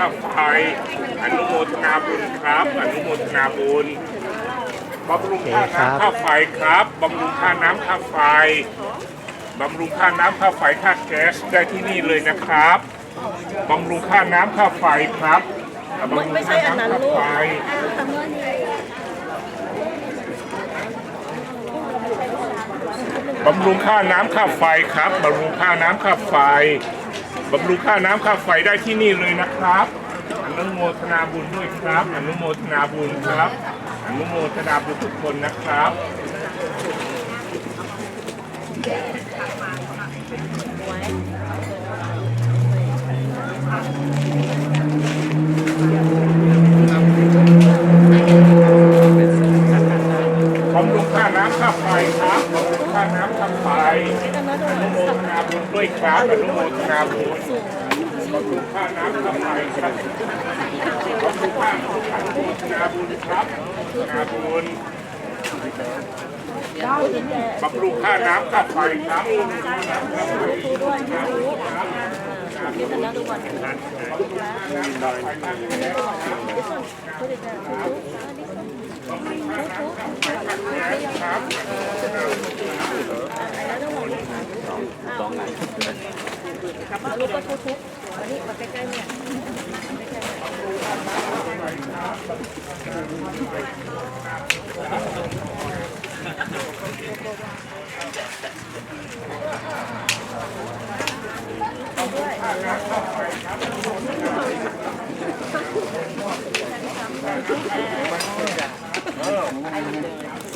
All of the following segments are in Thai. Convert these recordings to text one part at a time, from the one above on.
ค่าไฟอนุโมทนาบุญครับอนุโมทนาบุญบำรุงค่าน้ำค่าไฟครับบำรุงค่าน้ำค่าไฟบำรุงค่าน้ำค่าไฟค่าแก๊สได้ที่นี่เลยนะครับบำรุงค่าน้ำค่าไฟครับบำรุงไม่ใช่ค่าอันนั้นน้ำค่าลูกไฟทำเงินนี่บำรุงค่าน้ำค่าไฟครับบำรุงค่าน้ำค่าไฟ บำรุงค่าน้ำค่าไฟได้ที่นี่เลยนะครับอนุโมทนาบุญด้วยครับอนุโมทนาบุญครับอนุโมทนาบุญทุกคนนะครับบ น้ำค่าไฟครับบำรุงค่าน้ำค่าไฟอนุโมทนาบุญด้วยครับอนุโมทนาบุญบำรุงค่าน้ำค่าไฟครับบำรุงค่าอนุโมทนาบุญครับอนุโมทนาบุญบำรุงค่าน้ำค่าไฟครับบำรุงค่าน้ำค่าไฟดูด้วยดูคิดถึงแล้วทุกวัน ลูกก็ทุบๆอันนี้มาใกล้ๆเนี่ย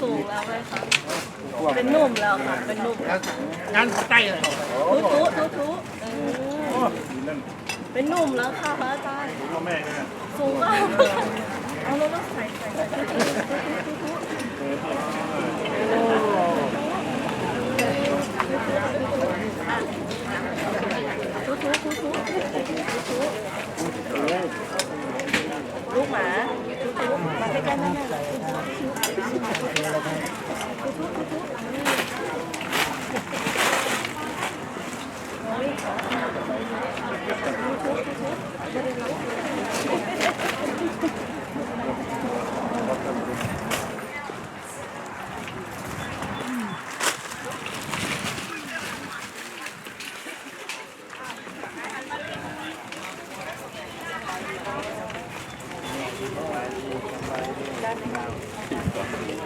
สูงแล้วเลยค่ะ เป็นหนุ่มแล้วค่ะ เป็นหนุ่มแล้วงานใต้เลยทุทุทุทุเออเป็นหนุ่มแล้วค่ะพระอาจารย์พ่อแม่เนี่ยสูงมากเอาแล้วก็ใส่ใส่ใส่ทุทุทุทุทุ ลูกหมาทุทุมาใกล้ๆแม่แม่เ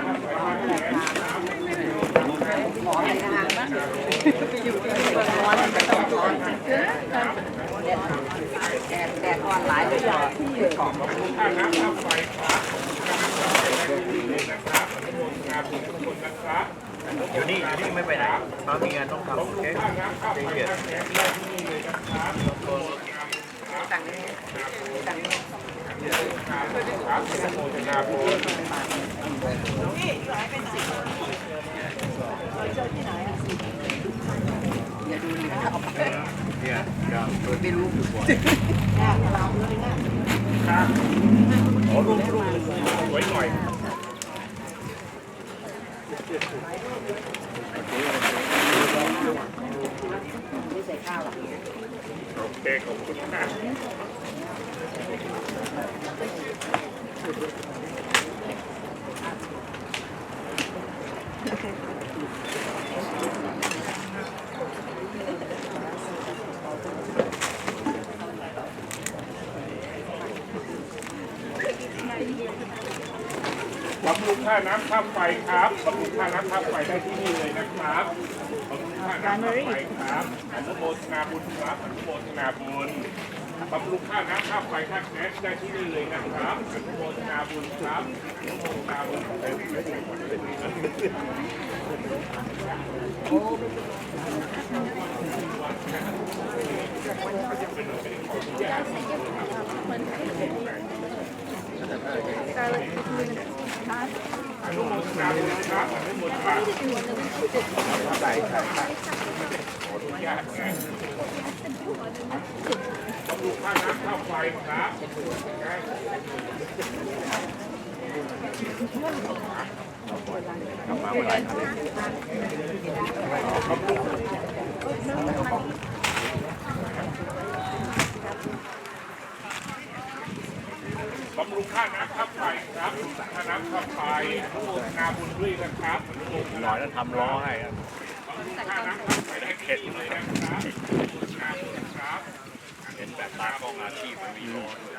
ลย อนุโมทนาบุญทุกคนนะครับอยู่นี่อยู่นี่ไม่ไปไหนเขามีงานต้องทำโอเคค่าน้ำค่าไฟเกียรค่าติแก๊สได้ที่นี่เลยนะครับอนุโมทนาไปเนี่ยเดี๋ยวไม่รู้ขอรูปรูปสวยหน่อยโอเคขอบคุณมา บำรุงค่าน้ำค่าไฟครับบำรุงค่าน้ำค่าไฟได้ที่นี่เลยนะครับบำรุงค่าน้ำค่าไฟครับอนุโมทนาบุญครับอนุโมทนาบุญบำรุงค่าน้ำค่าไฟค่าแก๊สได้ที่นี่เลยนะครับอนุโมทนาบุญครับอนุโมทนาบุญ Garlic, อนุโมทนาบุญครับอน โมทนาใส่ใส่ใส่ขออนุญาตนะบำรุงค่าน้ำค่าไฟครั บบำรุงค่าน้ำค่าไฟครับค่าน้ำค่าไฟอนุโมทนาบุญด้วยนะครับอนุโมทนาน้อยแล้วทำล้อให้ครับค่าน้ำค่าไฟได้เข็ดเลยนะครับอนุโมทนาบุญครับเห็นแบบตากล้องอาชีพมันมีล้อด้วย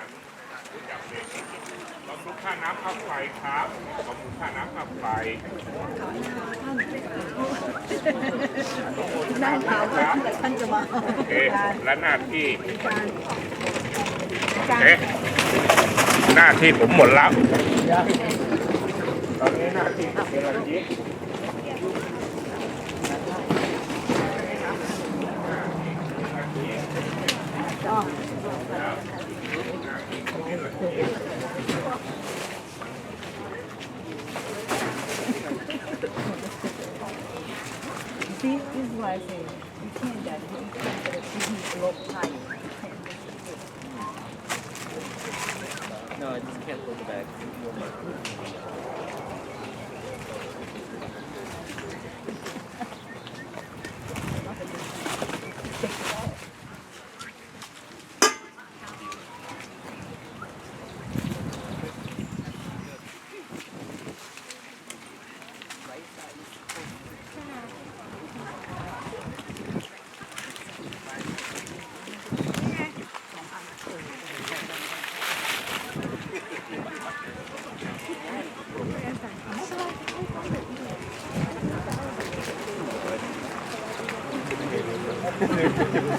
บำรุงค่าน้ำค่าไฟครับบำรุงค่าน้ำค่าไฟนั่งถามว่าแต่ท่านจะมาโอเคและหน้าที่การเอ๊ะ หน้าที่ผมหมดแล้วตอนนี้หน้าที่ผมเป็นอะไรนี้อ๋อ See, this is why I say you can't that just can't look back.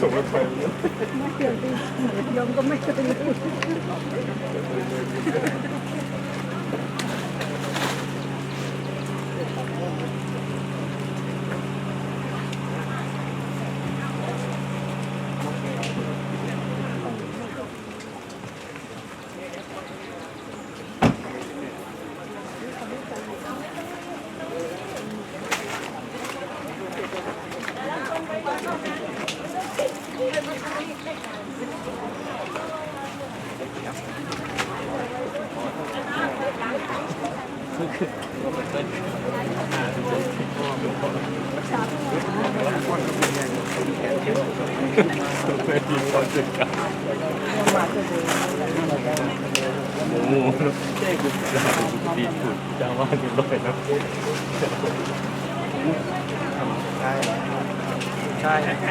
ส่งรถไฟม่เกี่ยวดียมก็ไม่เคยรู้ โอ้โหแจ้งกูดีสุดจังว่าดีด้วยนะใช่ใช่